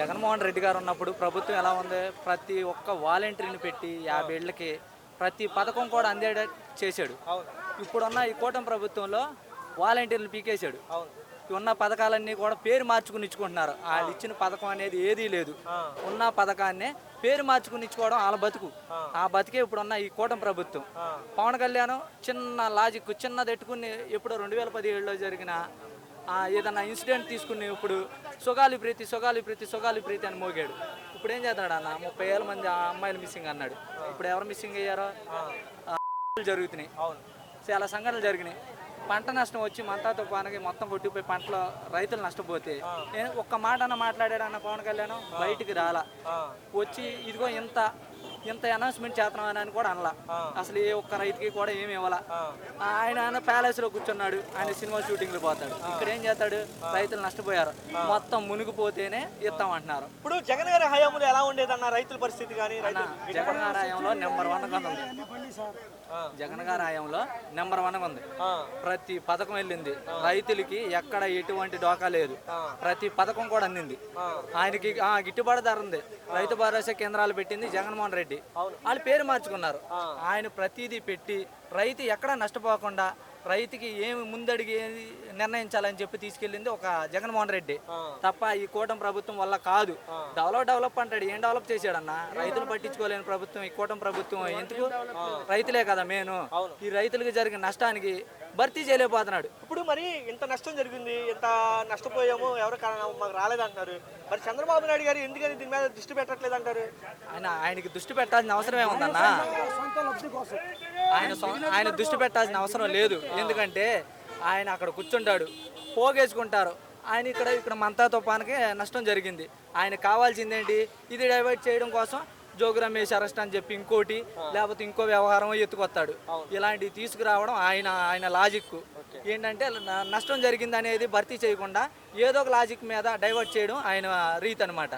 జగన్మోహన్ రెడ్డి గారు ఉన్నప్పుడు ప్రభుత్వం ఎలా ఉంది? ప్రతి ఒక్క వాలంటీర్ని పెట్టి యాభై ఏళ్ళకి ప్రతి పథకం కూడా అందేటట్టు చేశాడు. ఇప్పుడున్న ఈ కూటమి ప్రభుత్వంలో వాలంటీర్లు పీకేశాడు. ఉన్న పథకాలన్నీ కూడా పేరు మార్చుకుని ఇచ్చుకుంటున్నారు. వాళ్ళు ఇచ్చిన పథకం అనేది ఏదీ లేదు. ఉన్న పథకాన్నే పేరు మార్చుకుని ఇచ్చుకోవడం వాళ్ళ బతుకు. ఆ. బతికే ఇప్పుడున్న ఈ కూటమి ప్రభుత్వం. పవన్ కళ్యాణ్ చిన్న లాజిక్ చిన్నది ఎట్టుకుని ఎప్పుడో రెండు వేల పదిహేడులో జరిగిన ఏదన్నా ఇన్సిడెంట్ తీసుకుని ఇప్పుడు సుగాలి ప్రీతి సుగాలి ప్రీతి సుగాలి ప్రీతి అని మోగాడు. ఇప్పుడు ఏం చేస్తాడు అన్న ముప్పై వేల మంది ఆ అమ్మాయిలు మిస్సింగ్ అన్నాడు. ఇప్పుడు ఎవరు మిస్సింగ్ అయ్యారో? జరుగుతున్నాయి. అవును. చాలా సంఘటనలు జరిగినాయి. పంట నష్టం వచ్చి మంతా తుఫానుకి మొత్తం కొట్టిపోయి పంటలో రైతులు నష్టపోతే నేను ఒక్క మాట అన్న మాట్లాడాడన్న పవన్ కళ్యాణ్? బయటికి రాలా. వచ్చి ఇదిగో ఇంత ఇంత అనౌన్స్మెంట్ చేస్తున్నామని అని కూడా అనలా. అసలు ఏ ఒక్క రైతుకి కూడా ఏమి ఇవ్వాల. ఆయన ప్యాలెస్లో కూర్చున్నాడు ఆయన సినిమా షూటింగ్లో పోతాడు. ఇక్కడ ఏం చేస్తాడు? రైతులు నష్టపోయారు. మొత్తం మునిగిపోతేనే ఇస్తామంటున్నారు. ఇప్పుడు జగన్ గారి హయాంలో ఎలా ఉండేదన్న రైతుల పరిస్థితి కానీ జగన్ గారి హయాంలో నెంబర్ వన్గా ఉంది. జగన్ గారి హయాంలో నెంబర్ వన్గా ఉంది. ప్రతి పథకం వెళ్ళింది. రైతులకి ఎక్కడ ఎటువంటి డోకా లేదు. ప్రతి పథకం కూడా అందింది. ఆయనకి ఆ, గిట్టుబాటు ధర ఉంది. రైతు భరోసా కేంద్రాలు పెట్టింది జగన్మోహన్ రెడ్డి. వాళ్ళు పేరు మార్చుకున్నారు. ఆయన ప్రతిదీ పెట్టి రైతు ఎక్కడ నష్టపోకుండా రైతుకి ఏమి ముందడిగి నిర్ణయించాలని చెప్పి తీసుకెళ్ళింది ఒక జగన్మోహన్ రెడ్డి. తప్ప ఈ కూటమి ప్రభుత్వం వల్ల కాదు. డెవలప్ డెవలప్ అంటాడు. ఏం డెవలప్ చేశాడన్న? రైతులు పట్టించుకోలేని ప్రభుత్వం ఈ కూటమి ప్రభుత్వం ఎందుకు? రైతులే కదా మేను. ఈ రైతులకు జరిగిన నష్టానికి భర్తీ చేయలేకపోతున్నాడు. ఇప్పుడు మరి ఇంత నష్టం జరిగింది ఇంత నష్టపోయాము ఎవరు కారణం మాకు రాలేదంటారు. మరి చంద్రబాబు నాయుడు గారు ఎందుకని దీని మీద దృష్టి పెట్టట్లేదు అంటారు ఆయన ఆయనకి దృష్టి పెట్టాల్సిన అవసరం ఏముందన్న ఆయన ఆయన దృష్టి పెట్టాల్సిన అవసరం లేదు. ఎందుకంటే ఆయన అక్కడ కూర్చుంటాడు. పోగేసుకుంటారు. ఆయన ఇక్కడ ఇక్కడ మంతా తుఫానికి నష్టం జరిగింది. ఆయన కావాల్సింది ఏంటి ఇది డైవర్ట్ చేయడం కోసం జోగు రమేష్ అరెస్ట్ అని చెప్పి ఇంకోటి లేకపోతే ఇంకో వ్యవహారం ఎత్తుకొస్తాడు ఇలాంటివి తీసుకురావడం ఆయన ఆయన లాజిక్ ఏంటంటే నష్టం జరిగింది అనేది భర్తీ చేయకుండా ఏదో ఒక లాజిక్ మీద డైవర్ట్ చేయడం ఆయన రీతి అనమాట